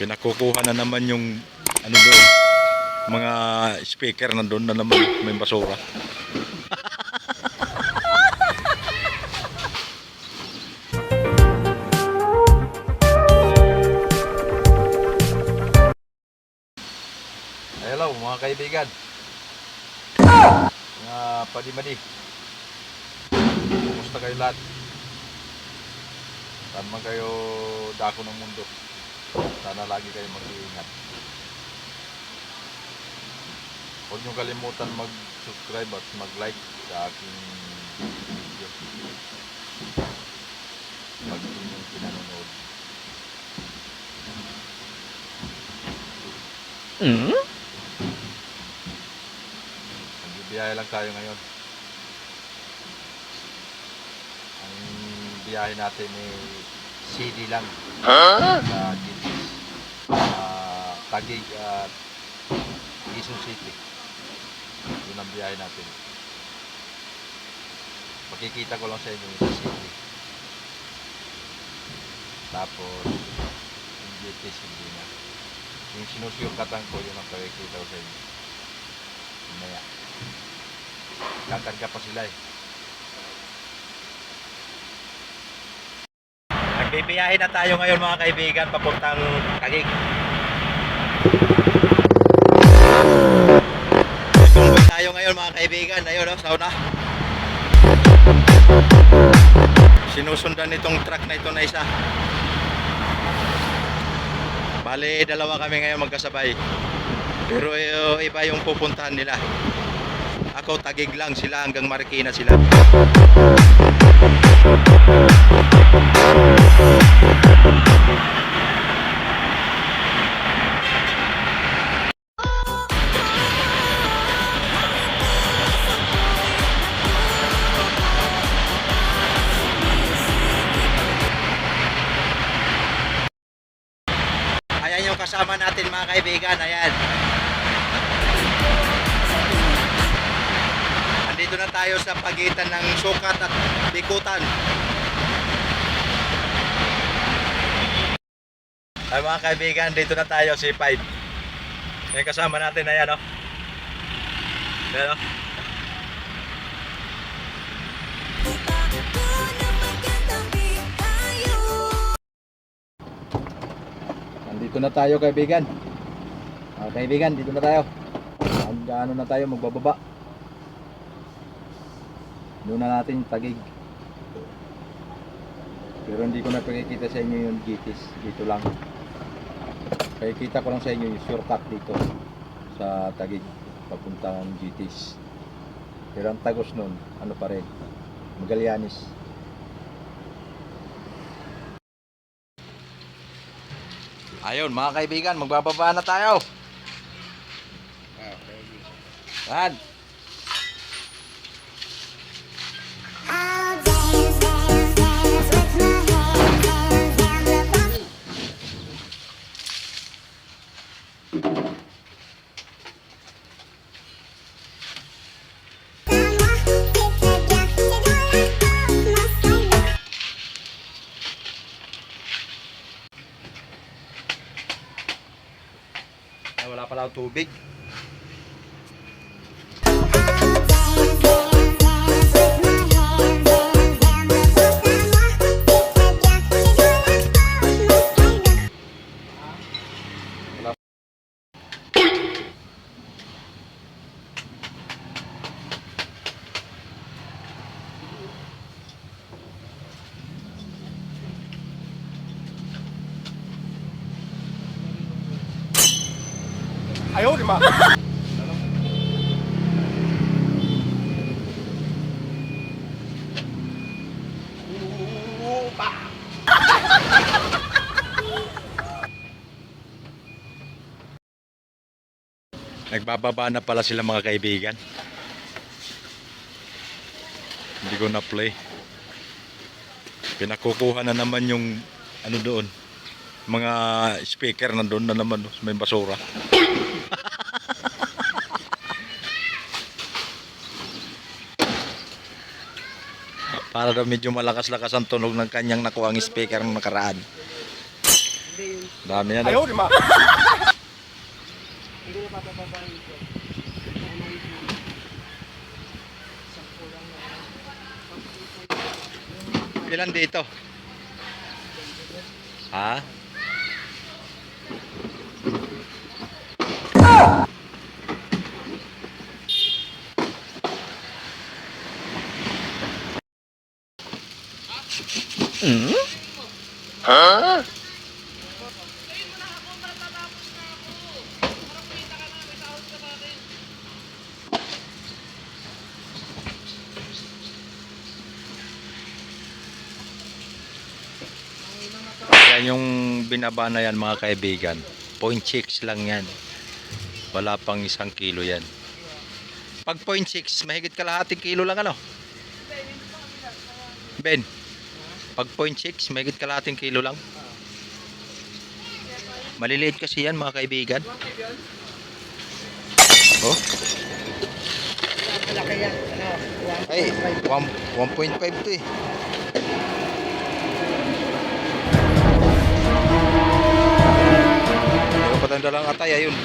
Pinakukuha na naman yung ano doon. Mga speaker na doon na naman may basura. Hello mga kaibigan. Mga padi-madi. Kumusta kayo lahat? Saan man kayo dako ng mundo? Sana lagi kayo mag-iingat. Huwag niyo kalimutan mag-subscribe at mag-like sa aking video. Pag inyong pinanonood. Nagbibiyahe lang tayo ngayon. Ang biyahe natin ay CD lang. Sa Uh, Taguig at Quezon City. Yun ang biyahe natin. Makikita ko lang sa inyo yung city. Tapos, yung GTS hindi na. Yung sinusyukatan ko, yun ang pakikita ko sa inyo. Mamaya. Kakarga pa sila eh. Nagbibiyahe na tayo ngayon mga kaibigan papuntang Taguig. Tayo ngayon mga kaibigan. Ayun oh, sauna. Sinusundan itong truck na ito na isa. Bale, dalawa kami ngayon magkasabay. Pero eh, iba yung pupuntahan nila. Ako tagig lang sila hanggang Marikina sila. Mga kaibigan. Ayan. Andito na tayo sa pagitan ng sukat at bikutan. Ay mga kaibigan, dito na tayo si 5. Yung kasama natin ayan o. Ayan o. Nandito na tayo kaibigan. Mga kaibigan, dito na tayo. Ano na tayo, magbababa. Doon na natin tagig. Pero hindi ko na pakikita sa inyo yung GTs. Dito lang. Pakikita ko lang sa inyo yung shortcut dito sa tagig papuntang GTs. Pero ang tagos nun, ano pa rin, Magallanes. Ayun, mga kaibigan, magbababa na tayo. Ay, wala pala akong tubig. Ayaw, di ba? Nagbababa na pala sila mga kaibigan. Hindi ko na play. Pinakukuha na naman yung ano doon. Mga speaker na doon na naman may basura. Para daw medyo malakas-lakas ang tunog ng kanyang nakuhang speaker ng nakaraan. Dami na daw. Eh. Ayaw, lima. Hindi na papababa ito. Ilan dito? Ha? Yan yung binaba na yan mga kaibigan. 0.6 lang yan. Wala pang isang kilo yan. Pag 0.6, mahigit kalahating kilo lang ano? Ben, pag 0.6, mahigit kalahating kilo lang. Maliliit kasi yan mga kaibigan. Oh. Ano, ay, 1.5 to eh. Patanda lang atay, ayun.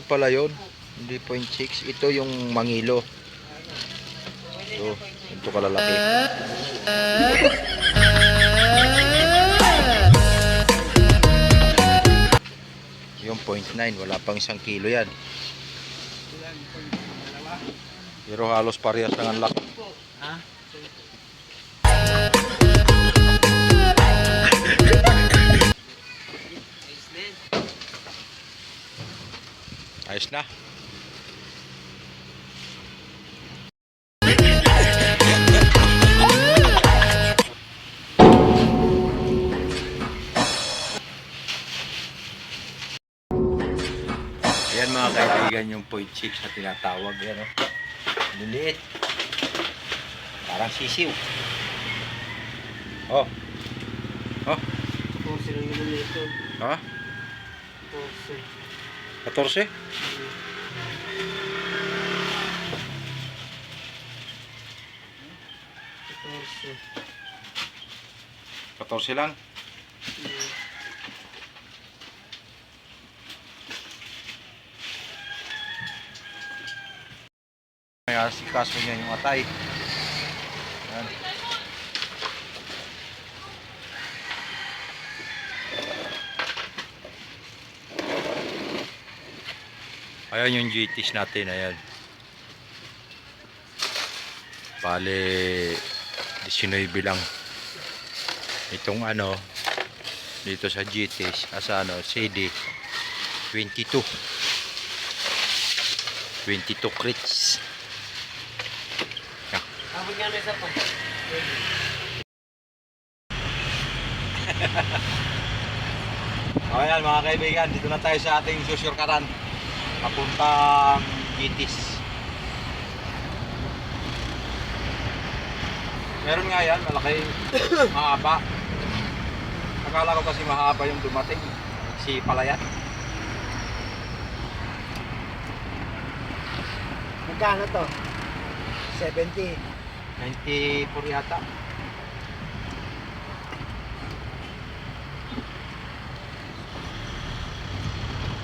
5 pala yun. Hindi 0.6. Ito yung mangilo. Ito. Ito kalalaki. Yung 0.9. Wala pang isang kilo yan. Pero halos parehas lang ang. Ha? Ayos na. Ayan mga kaibigan yung point 6 na tinatawag. Yan o. Liliit. Parang sisiw. Oh. Oh. Kung sino yung nilito. Ha? Kung 14? Kasi, 14 lang? May asikaso niya yung atay. Yan. Ayan yung GTs natin, ayan. Bale, 19 lang. Itong ano, dito sa GTs, asa ano, CD, 22. 22 crits. Abot nga na isa pa. O yan mga kaibigan, dito na tayo sa ating susurkaran. Papuntang GTs. Meron nga yan, malaki, mahaba. Akala ko kasi mahaba yung dumating. Si Palayan. Magkano to? 70. 94 yata.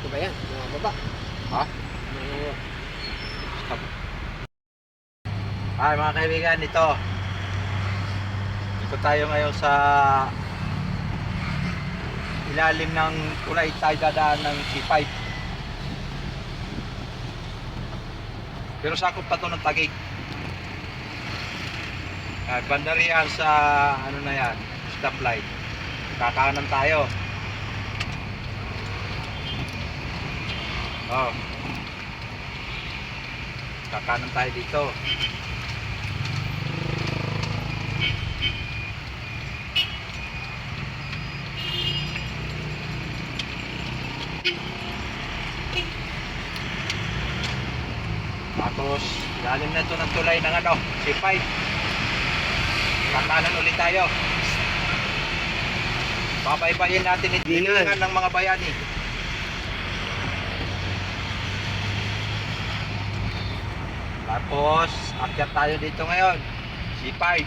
Ito ba yan? Mga baba. Ha? Stop. Ay mga kaibigan, ito. Dito tayo ngayon sa ilalim ng kulay tayo dadaan ng C5. Pero sakop pa to ng tagig. Ay, bandarian sa ano na yan, stoplight. Kakanan tayo. Oh. Kakanan tayo dito. Tapos, lalim na ito ng tulay ng ano, C5. Kakanan ulit tayo. Papaypayin natin ito ng mga bayani. Tapos, akyat tayo dito ngayon. C5.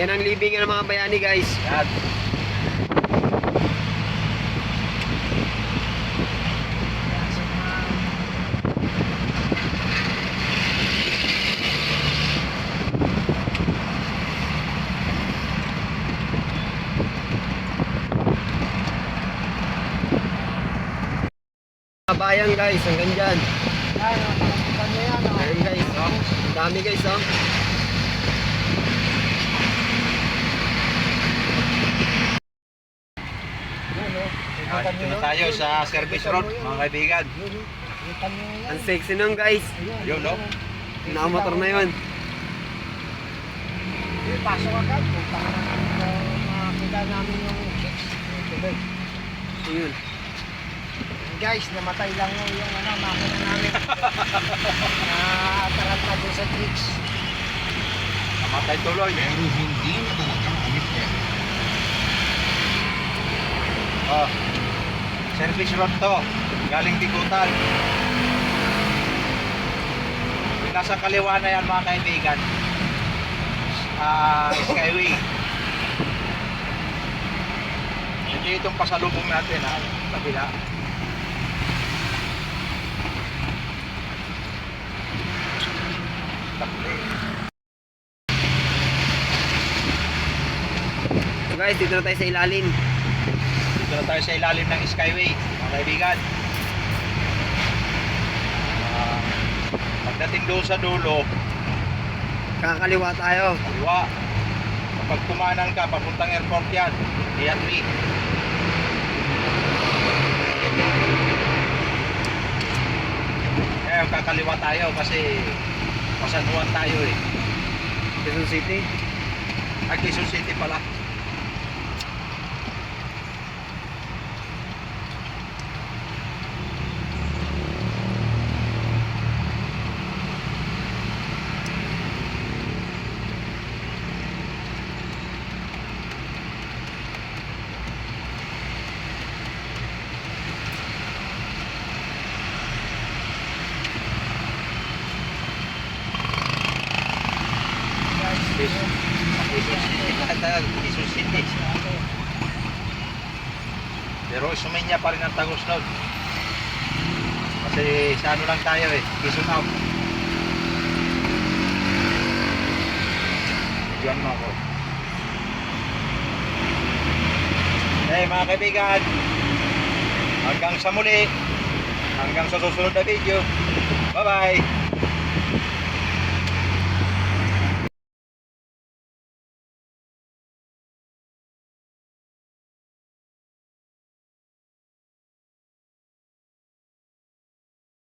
Yan ang libingan ng mga bayani guys. Yan. Mga bayan guys, hanggang dyan. Yan. oh. Ayan guys, oh. Ang dami guys oh. Oh. Nakalimutan dito na tayo sa service road, mga kaibigan. Ang sexy nun guys. Yun, no? Nakamotor na yun. Pasok agad. Punta ka na makakita namin yung chicks. Ayun. Guys, namatay lang yung, yung ano, makina namin. Nataranta doon sa chicks. Namatay tuloy. Pero hindi na talagang commitment. Oh, service road to. Galing Bikutan. Yung nasa kaliwa na yan mga kaibigan. Ah, Skyway. Hindi itong pasalubong natin ha. Kabila. So guys, dito na tayo sa ilalim. Dito na tayo sa ilalim ng Skyway, mga kaibigan. Ah, pagdating doon sa dulo, Kakaliwa tayo. kaliwa. Kapag tumanan ka, papuntang airport yan. Iatli. Eh, kakaliwa tayo kasi pasanuan tayo eh. Quezon City. Ay, Quezon City pala. Quezon Quezon City lahat Quezon City. Pero sumenya pa rin ang tagos nun. Kasi sa ano lang tayo eh, Quezon out. Diyan mo ako. Eh mga kaibigan, hanggang sa muli, hanggang sa susunod na video. Bye-bye!